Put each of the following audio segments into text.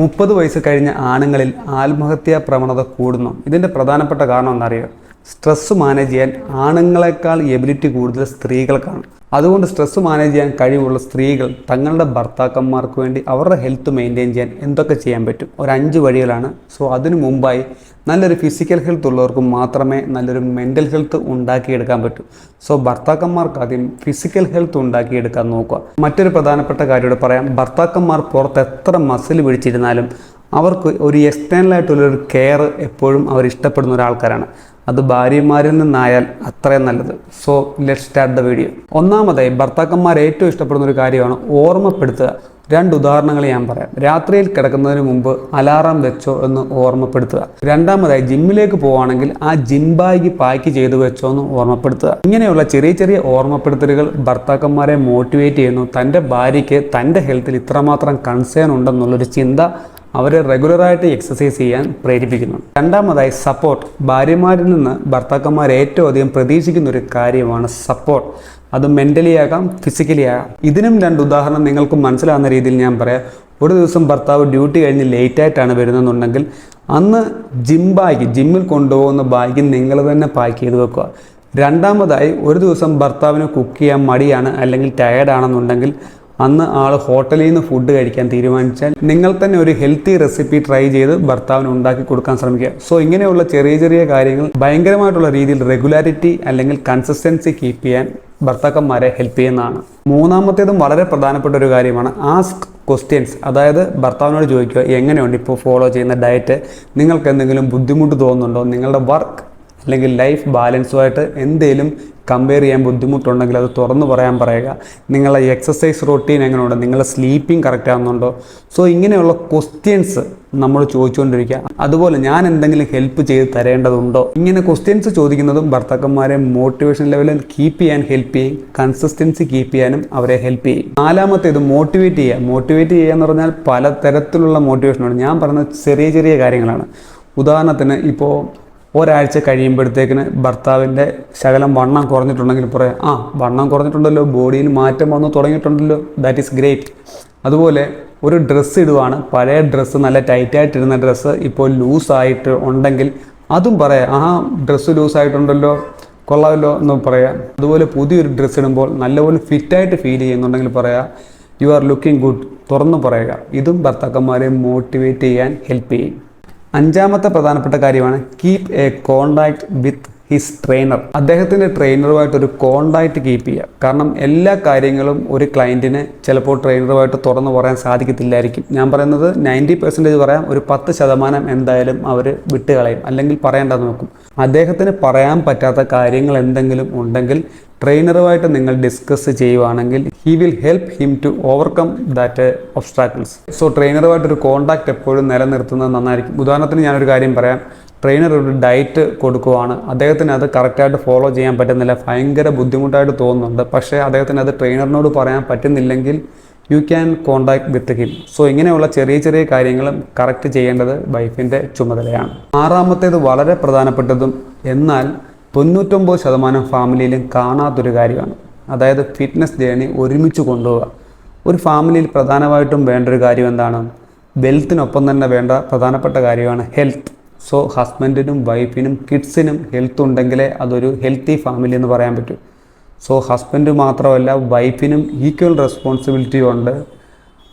മുപ്പത് വയസ്സ് കഴിഞ്ഞ ആണുങ്ങളിൽ ആത്മഹത്യാ പ്രവണത കൂടുന്നു. ഇതിന്റെ പ്രധാനപ്പെട്ട കാരണം എന്നറിയോ സ്ട്രെസ് മാനേജ് ചെയ്യാൻ ആണുങ്ങളെക്കാൾ എബിലിറ്റി കൂടുതൽ സ്ത്രീകൾക്കാണ്. അതുകൊണ്ട് സ്ട്രെസ്സ് മാനേജ് ചെയ്യാൻ കഴിവുള്ള സ്ത്രീകൾ തങ്ങളുടെ ഭർത്താക്കന്മാർക്ക് വേണ്ടി അവരുടെ ഹെൽത്ത് മെയിന്റെയിൻ ചെയ്യാൻ എന്തൊക്കെ ചെയ്യാൻ പറ്റും? ഒരു അഞ്ച് വഴികളാണ്. സോ അതിനു മുമ്പായി നല്ലൊരു ഫിസിക്കൽ ഹെൽത്ത് ഉള്ളവർക്ക് മാത്രമേ നല്ലൊരു മെന്റൽ ഹെൽത്ത് ഉണ്ടാക്കിയെടുക്കാൻ പറ്റൂ. സോ ഭർത്താക്കന്മാർക്ക് ആദ്യം ഫിസിക്കൽ ഹെൽത്ത് ഉണ്ടാക്കിയെടുക്കാൻ നോക്കുക. മറ്റൊരു പ്രധാനപ്പെട്ട കാര്യം പറയാം. ഭർത്താക്കന്മാർ പുറത്ത് എത്ര മസിൽ പിടിച്ചിരുന്നാലും അവർക്ക് ഒരു എക്സ്റ്റേണൽ ആയിട്ടുള്ളൊരു കെയർ എപ്പോഴും അവർ ഇഷ്ടപ്പെടുന്ന ഒരാൾക്കാരാണ്. അത് ഭാര്യമാരിൽ നിന്നായാൽ അത്രയും നല്ലത്. So let start the video ഒന്നാമതായി ഭർത്താക്കന്മാർ ഏറ്റവും ഇഷ്ടപ്പെടുന്ന ഒരു കാര്യമാണ് ഓർമ്മപ്പെടുത്തുക. രണ്ട് ഉദാഹരണങ്ങൾ ഞാൻ പറയാം. രാത്രിയിൽ കിടക്കുന്നതിന് മുമ്പ് അലാറം വെച്ചോ എന്ന് ഓർമ്മപ്പെടുത്തുക. രണ്ടാമതായി ജിമ്മിലേക്ക് പോവുകയാണെങ്കിൽ ആ ജിം ബാഗ് പാക്ക് ചെയ്ത് വെച്ചോ എന്ന് ഓർമ്മപ്പെടുത്തുക. ഇങ്ങനെയുള്ള ചെറിയ ചെറിയ ഓർമ്മപ്പെടുത്തലുകൾ ഭർത്താക്കന്മാരെ മോട്ടിവേറ്റ് ചെയ്യുന്നു. തന്റെ ഭാര്യയ്ക്ക് തന്റെ ഹെൽത്തിൽ ഇത്രമാത്രം കൺസേൺ ഉണ്ടെന്നുള്ളൊരു ചിന്ത അവരെ റെഗുലറായിട്ട് എക്സസൈസ് ചെയ്യാൻ പ്രേരിപ്പിക്കുന്നു. രണ്ടാമതായി സപ്പോർട്ട് ഭാര്യമാരിൽ നിന്ന് ഭർത്താക്കന്മാർ ഏറ്റവും അധികം പ്രതീക്ഷിക്കുന്ന ഒരു കാര്യമാണ് സപ്പോർട്ട് അത് മെന്റലി ആകാം ഫിസിക്കലി ആകാം. ഇതിനും രണ്ട് ഉദാഹരണം നിങ്ങൾക്ക് മനസ്സിലാകുന്ന രീതിയിൽ ഞാൻ പറയാം. ഒരു ദിവസം ഭർത്താവ് ഡ്യൂട്ടി കഴിഞ്ഞ് ലേറ്റായിട്ടാണ് വരുന്നതെന്നുണ്ടെങ്കിൽ അന്ന് ജിം ബാഗ് ജിമ്മിൽ കൊണ്ടുപോകുന്ന ബാഗ് നിങ്ങൾ തന്നെ പാക്ക് ചെയ്ത് വെക്കുക. രണ്ടാമതായി ഒരു ദിവസം ഭർത്താവിന് കുക്ക് ചെയ്യാൻ മടിയാണ് അല്ലെങ്കിൽ ടയേർഡാണെന്നുണ്ടെങ്കിൽ അന്ന് ആൾ ഹോട്ടലിൽ നിന്ന് ഫുഡ് കഴിക്കാൻ തീരുമാനിച്ചാൽ നിങ്ങൾ തന്നെ ഒരു ഹെൽത്തി റെസിപ്പി ട്രൈ ചെയ്ത് ഭർത്താവിന് ഉണ്ടാക്കി കൊടുക്കാൻ ശ്രമിക്കുക. സോ ഇങ്ങനെയുള്ള ചെറിയ ചെറിയ കാര്യങ്ങൾ ഭയങ്കരമായിട്ടുള്ള രീതിയിൽ റെഗുലാരിറ്റി അല്ലെങ്കിൽ കൺസിസ്റ്റൻസി കീപ്പ് ചെയ്യാൻ ഭർത്താക്കന്മാരെ ഹെൽപ്പ് ചെയ്യുന്നതാണ്. മൂന്നാമത്തേതും വളരെ പ്രധാനപ്പെട്ട ഒരു കാര്യമാണ്. ആസ്ക് ക്വസ്റ്റ്യൻസ് അതായത് ഭർത്താവിനോട് ചോദിക്കുക എങ്ങനെയുണ്ട്? ഇപ്പോൾ ഫോളോ ചെയ്യുന്ന ഡയറ്റ് നിങ്ങൾക്ക് എന്തെങ്കിലും ബുദ്ധിമുട്ട് തോന്നുന്നുണ്ടോ? നിങ്ങളുടെ വർക്ക് അല്ലെങ്കിൽ ലൈഫ് ബാലൻസുമായിട്ട് എന്തെങ്കിലും കമ്പയർ ചെയ്യാൻ ബുദ്ധിമുട്ടുണ്ടെങ്കിൽ അത് തുറന്നു പറയാൻ പറയുക. നിങ്ങളെ എക്സസൈസ് റൊട്ടീൻ എങ്ങനെയുണ്ട്? നിങ്ങളുടെ സ്ലീപ്പിംഗ് കറക്റ്റ് ആകുന്നുണ്ടോ സോ ഇങ്ങനെയുള്ള ക്വസ്റ്റ്യൻസ് നമ്മൾ ചോദിച്ചുകൊണ്ടിരിക്കുക. അതുപോലെ ഞാൻ എന്തെങ്കിലും ഹെൽപ്പ് ചെയ്ത് തരേണ്ടതുണ്ടോ? ഇങ്ങനെ ക്വസ്റ്റ്യൻസ് ചോദിക്കുന്നതും ഭർത്താക്കന്മാരെ മോട്ടിവേഷൻ ലെവലിൽ കീപ്പ് ചെയ്യാൻ ഹെൽപ്പ് ചെയ്യും. കൺസിസ്റ്റൻസി കീപ്പ് ചെയ്യാനും അവരെ ഹെൽപ്പ് ചെയ്യും. നാലാമത്തേത് മോട്ടിവേറ്റ് ചെയ്യുക. മോട്ടിവേറ്റ് ചെയ്യുക എന്ന് പറഞ്ഞാൽ പലതരത്തിലുള്ള മോട്ടിവേഷനാണ് ഞാൻ പറയുന്നത് ചെറിയ ചെറിയ കാര്യങ്ങളാണ്. ഉദാഹരണത്തിന് ഇപ്പോൾ ഒരാഴ്ച കഴിയുമ്പോഴത്തേക്കിന് ഭർത്താവിന്റെ ശകലം വണ്ണം കുറഞ്ഞിട്ടുണ്ടെങ്കിൽ പറയാം ആ വണ്ണം കുറഞ്ഞിട്ടുണ്ടല്ലോ ബോഡിയിൽ മാറ്റം വന്നു തുടങ്ങിയിട്ടുണ്ടല്ലോ ദാറ്റ് ഈസ് ഗ്രേറ്റ് അതുപോലെ ഒരു ഡ്രസ്സ് ഇടുവാണ് പഴയ ഡ്രസ്സ് നല്ല ടൈറ്റായിട്ടിരുന്ന ഡ്രസ്സ് ഇപ്പോൾ ലൂസായിട്ട് ഉണ്ടെങ്കിൽ അതും പറയാം ആ ഡ്രസ്സ് ലൂസായിട്ടുണ്ടല്ലോ കൊള്ളാമല്ലോ എന്ന് പറയാം. അതുപോലെ പുതിയൊരു ഡ്രസ്സ് ഇടുമ്പോൾ നല്ലപോലെ ഫിറ്റായിട്ട് ഫീൽ ചെയ്യുന്നുണ്ടെങ്കിൽ പറയാം യു ആർ ലുക്കിംഗ് ഗുഡ് തുറന്നു പറയുക. ഇതും ഭർത്താക്കന്മാരെ മോട്ടിവേറ്റ് ചെയ്യാൻ ഹെൽപ്പ് ചെയ്യും. അഞ്ചാമത്തെ പ്രധാനപ്പെട്ട കാര്യമാണ് keep a contact with his trainer അദ്ദേഹത്തിന്റെ ട്രെയിനറുമായിട്ട് ഒരു കോണ്ടാക്ട് കീപ്പ് ചെയ്യുക. കാരണം എല്ലാ കാര്യങ്ങളും ഒരു ക്ലയന്റിന് ചിലപ്പോൾ ട്രെയിനറുമായിട്ട് തുറന്നു പറയാൻ സാധിക്കത്തില്ലായിരിക്കും. ഞാൻ പറയുന്നത് നയന്റി പെർസെന്റേജ് പറയാം ഒരു പത്ത് ശതമാനം എന്തായാലും അവർ വിട്ടുകളയും. അല്ലെങ്കിൽ പറയേണ്ടത് നോക്കും. അദ്ദേഹത്തിന് പറയാൻ പറ്റാത്ത കാര്യങ്ങൾ എന്തെങ്കിലും ഉണ്ടെങ്കിൽ ട്രെയിനറുമായിട്ട് നിങ്ങൾ ഡിസ്കസ് ചെയ്യുവാണെങ്കിൽ he will help him to overcome that obstacles so ട്രെയിനറുമായിട്ട് ഒരു കോണ്ടാക്ട് എപ്പോഴും നിലനിർത്തുന്നത് നന്നായിരിക്കും. ഉദാഹരണത്തിന് ഞാനൊരു കാര്യം പറയാം. ട്രെയിനർ ഒരു ഡയറ്റ് കൊടുക്കുവാണ്. അദ്ദേഹത്തിന് അത് കറക്റ്റായിട്ട് ഫോളോ ചെയ്യാൻ പറ്റുന്നില്ല. ഭയങ്കര ബുദ്ധിമുട്ടായിട്ട് തോന്നുന്നുണ്ട്. പക്ഷേ അദ്ദേഹത്തിന് അത് ട്രെയിനറിനോട് പറയാൻ പറ്റുന്നില്ലെങ്കിൽ you can contact with him so ഇങ്ങനെയുള്ള ചെറിയ ചെറിയ കാര്യങ്ങളും കറക്റ്റ് ചെയ്യേണ്ടത് വൈഫിന്റെ ചുമതലയാണ്. ആറാമത്തേത് വളരെ പ്രധാനപ്പെട്ടതും എന്നാൽ തൊണ്ണൂറ്റൊമ്പത് ശതമാനം ഫാമിലിയിലും കാണാത്തൊരു കാര്യമാണ്. അതായത് ഫിറ്റ്നസ് ജേണി ഒരുമിച്ച് കൊണ്ടുപോവുക. ഒരു ഫാമിലിയിൽ പ്രധാനമായിട്ടും വേണ്ട ഒരു കാര്യം എന്താണ്? വെൽത്തിനൊപ്പം തന്നെ വേണ്ട പ്രധാനപ്പെട്ട കാര്യമാണ് ഹെൽത്ത്. സോ ഹസ്ബൻഡിനും വൈഫിനും കിഡ്സിനും ഹെൽത്ത് ഉണ്ടെങ്കിലേ അതൊരു ഹെൽത്തി ഫാമിലി എന്ന് പറയാൻ പറ്റൂ. സോ ഹസ്ബൻഡ് മാത്രമല്ല വൈഫിനും ഈക്വൽ റെസ്പോൺസിബിലിറ്റി ഉണ്ട്.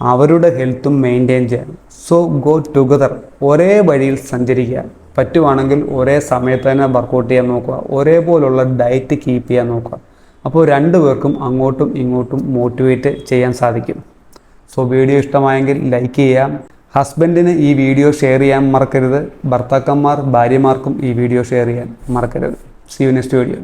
അവരുടെ ഹെൽത്തും മെയിന്റെയിൻ ചെയ്യണം. So go together. ഒരേ വഴിയിൽ സഞ്ചരിക്കുക. പറ്റുവാണെങ്കിൽ ഒരേ സമയത്ത് തന്നെ വർക്കൗട്ട് ചെയ്യാൻ നോക്കുക. ഒരേപോലുള്ള ഡയറ്റ് കീപ്പ് ചെയ്യാൻ നോക്കുക. അപ്പോൾ രണ്ടു പേർക്കും അങ്ങോട്ടും ഇങ്ങോട്ടും മോട്ടിവേറ്റ് ചെയ്യാൻ സാധിക്കും. സോ വീഡിയോ ഇഷ്ടമായെങ്കിൽ ലൈക്ക് ചെയ്യാം. ഹസ്ബൻഡിന് ഈ വീഡിയോ ഷെയർ ചെയ്യാൻ മറക്കരുത്. ഭർത്താക്കന്മാർ ഭാര്യമാർക്കും ഈ വീഡിയോ ഷെയർ ചെയ്യാൻ മറക്കരുത്. C you next video